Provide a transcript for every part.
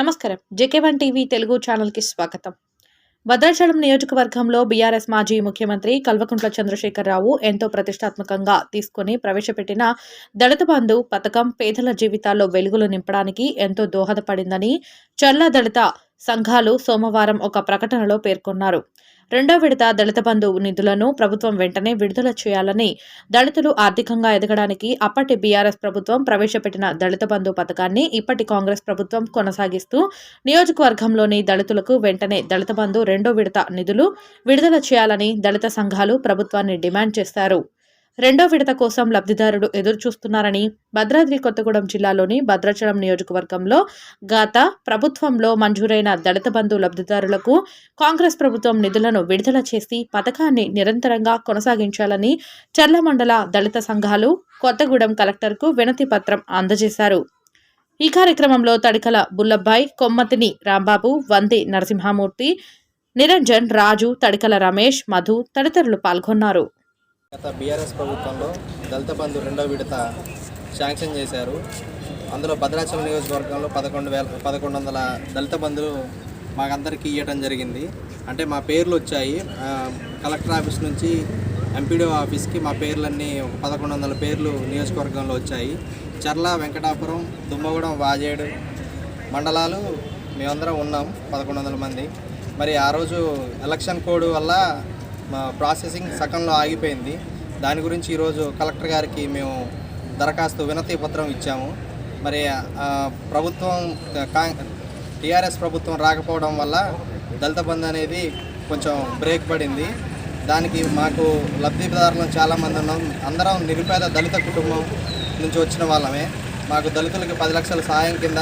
నమస్కారం. JK one TV Telugu ఛానల్కి స్వాగతం. భద్రాచలం నియోజకవర్గంలో బీఆర్ఎస్ మాజీ ముఖ్యమంత్రి కల్వకుంట్ల చంద్రశేఖరరావు ఎంతో ప్రతిష్టాత్మకంగా తీసుకుని ప్రవేశపెట్టిన దళిత బంధు పథకం పేదల జీవితాల్లో వెలుగులు నింపడానికి ఎంతో దోహదపడిందని చల్ల దళిత సంఘాలు సోమవారం ఒక ప్రకటనలో పేర్కొన్నారు. రెండో విడత దళిత బంధు నిధులను ప్రభుత్వం వెంటనే విడుదల చేయాలని దళితులు ఆర్థికంగా ఎదగడానికి అప్పటి బీఆర్ఎస్ ప్రభుత్వం ప్రవేశపెట్టిన దళిత బంధు పథకాన్ని ఇప్పటి కాంగ్రెస్ ప్రభుత్వం కొనసాగిస్తూ నియోజకవర్గంలోని దళితులకు వెంటనే దళిత బంధు రెండో విడత నిధులు విడుదల చేయాలని దళిత సంఘాలు ప్రభుత్వాన్ని డిమాండ్ చేశారు. రెండో విడత కోసం లబ్ధిదారుడు ఎదురుచూస్తున్నారని భద్రాద్రి కొత్తగూడెం జిల్లాలోని భద్రాచలం నియోజకవర్గంలో గత ప్రభుత్వంలో మంజూరైన దళిత బంధు లబ్ధిదారులకు కాంగ్రెస్ ప్రభుత్వం నిధులను విడుదల చేసి పథకాన్ని నిరంతరంగా కొనసాగించాలని చర్ల మండల దళిత సంఘాలు కొత్తగూడెం కలెక్టర్కు వినతి పత్రం అందజేశారు. ఈ కార్యక్రమంలో తడికల బుల్లబ్బాయ్ కొమ్మతిని రాంబాబు వంది నరసింహమూర్తి నిరంజన్ రాజు తడికల రమేష్ మధు తదితరులు పాల్గొన్నారు. గత బీఆర్ఎస్ ప్రభుత్వంలో దళిత బంధు రెండో విడత శాంక్షన్ చేశారు. అందులో భద్రాచలం నియోజకవర్గంలో పదకొండు వేల పదకొండు వందల దళిత బంధువులు మాకందరికీ ఇవ్వటం జరిగింది. అంటే మా పేర్లు వచ్చాయి. కలెక్టర్ ఆఫీస్ నుంచి ఎంపీడీఓ ఆఫీస్కి మా పేర్లన్నీ ఒక పదకొండు వందల పేర్లు నియోజకవర్గంలో వచ్చాయి. చర్ల వెంకటాపురం దుమ్మగూడెం వాజేడు మండలాలు మేమందరం ఉన్నాం పదకొండు వందల మంది. మరి ఆ రోజు ఎలక్షన్ కోడ్ వల్ల ప్రాసెసింగ్ సగంలో ఆగిపోయింది. దాని గురించి ఈరోజు కలెక్టర్ గారికి మేము దరఖాస్తు వినతి పత్రం ఇచ్చాము. మరి ప్రభుత్వం టీఆర్ఎస్ ప్రభుత్వం రాకపోవడం వల్ల దళిత బంధు అనేది కొంచెం బ్రేక్ పడింది. దానికి మాకు లబ్ధిదారులు చాలామంది ఉన్నాం. అందరం నిరుపేద దళిత కుటుంబం నుంచి వచ్చిన వాళ్ళమే. మాకు దళితులకి పది లక్షల సహాయం కింద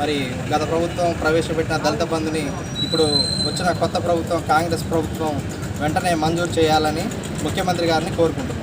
మరి గత ప్రభుత్వం ప్రవేశపెట్టిన దళిత బంధుని ఇప్పుడు వచ్చిన కొత్త ప్రభుత్వం కాంగ్రెస్ ప్రభుత్వం వెంటనే మంజూరు చేయాలని ముఖ్యమంత్రి గారిని కోరుకుంటున్నాను